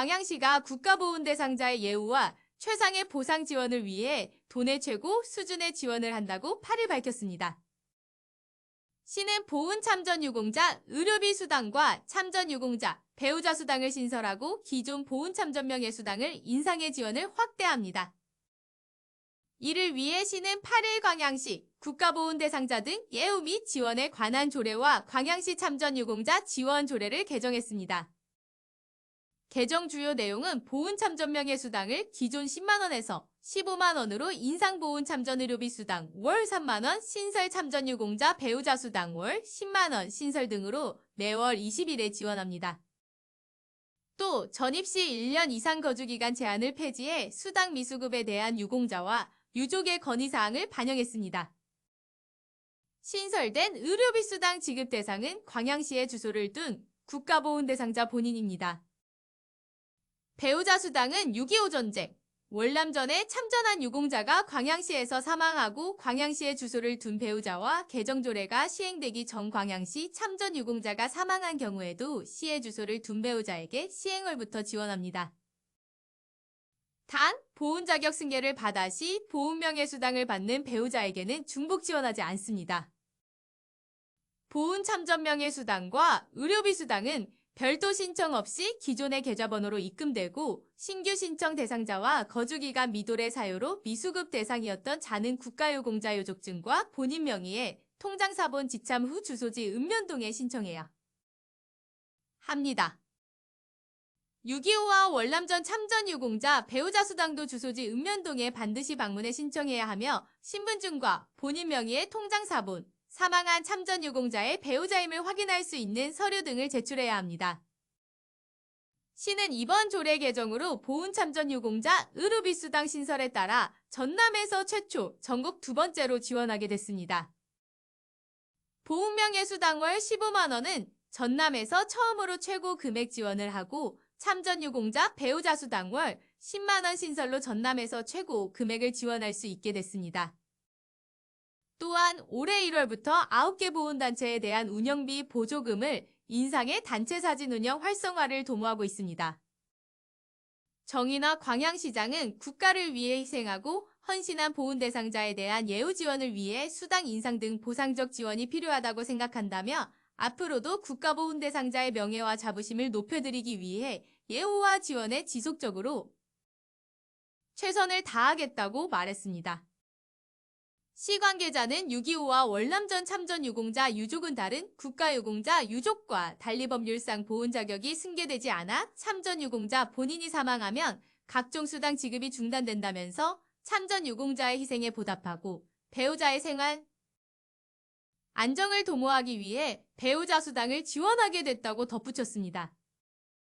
광양시가 국가보훈 대상자의 예우와 최상의 보상 지원을 위해 돈의 최고 수준의 지원을 한다고 8일 밝혔습니다. 시는 보훈 참전 유공자 의료비 수당과 참전 유공자 배우자 수당을 신설하고 기존 보훈 참전 명예 수당을 인상의 지원을 확대합니다. 이를 위해 시는 8일 광양시 국가보훈 대상자 등 예우 및 지원에 관한 조례와 광양시 참전 유공자 지원 조례를 개정했습니다. 개정 주요 내용은 보훈 참전 명예 수당을 기존 10만 원에서 15만 원으로 인상 보훈 참전 의료비 수당 월 3만 원, 신설 참전 유공자 배우자 수당 월 10만 원 신설 등으로 매월 20일에 지원합니다. 또 전입시 1년 이상 거주 기간 제한을 폐지해 수당 미수급에 대한 유공자와 유족의 건의사항을 반영했습니다. 신설된 의료비 수당 지급 대상은 광양시에 주소를 둔 국가보훈 대상자 본인입니다. 배우자 수당은 6.25 전쟁, 월남전에 참전한 유공자가 광양시에서 사망하고 광양시에 주소를 둔 배우자와 개정조례가 시행되기 전 광양시 참전 유공자가 사망한 경우에도 시에 주소를 둔 배우자에게 시행월부터 지원합니다. 단, 보훈 자격 승계를 받아 시 보훈명예 수당을 받는 배우자에게는 중복 지원하지 않습니다. 보훈 참전 명예 수당과 의료비 수당은 별도 신청 없이 기존의 계좌번호로 입금되고 신규 신청 대상자와 거주기간 미도의 사유로 미수급 대상이었던 자는 국가유공자 요족증과 본인 명의의 통장사본 지참 후 주소지 읍면동에 신청해야 합니다. 6.25와 월남전 참전 유공자 배우자 수당도 주소지 읍면동에 반드시 방문해 신청해야 하며 신분증과 본인 명의의 통장사본, 사망한 참전 유공자의 배우자임을 확인할 수 있는 서류 등을 제출해야 합니다. 시는 이번 조례 개정으로 보훈 참전 유공자 의료비 수당 신설에 따라 전남에서 최초 전국 두 번째로 지원하게 됐습니다. 보훈명예 수당월 15만 원은 전남에서 처음으로 최고 금액 지원을 하고 참전 유공자 배우자 수당월 10만 원 신설로 전남에서 최고 금액을 지원할 수 있게 됐습니다. 또한 올해 1월부터 9개 보훈단체에 대한 운영비 보조금을 인상해 단체 사진 운영 활성화를 도모하고 있습니다. 정의나 광양시장은 국가를 위해 희생하고 헌신한 보훈 대상자에 대한 예우 지원을 위해 수당 인상 등 보상적 지원이 필요하다고 생각한다며 앞으로도 국가보훈 대상자의 명예와 자부심을 높여드리기 위해 예우와 지원에 지속적으로 최선을 다하겠다고 말했습니다. 시 관계자는 6.25와 월남전 참전 유공자 유족은 다른 국가유공자 유족과 달리 법률상 보훈 자격이 승계되지 않아 참전 유공자 본인이 사망하면 각종 수당 지급이 중단된다면서 참전 유공자의 희생에 보답하고 배우자의 생활 안정을 도모하기 위해 배우자 수당을 지원하게 됐다고 덧붙였습니다.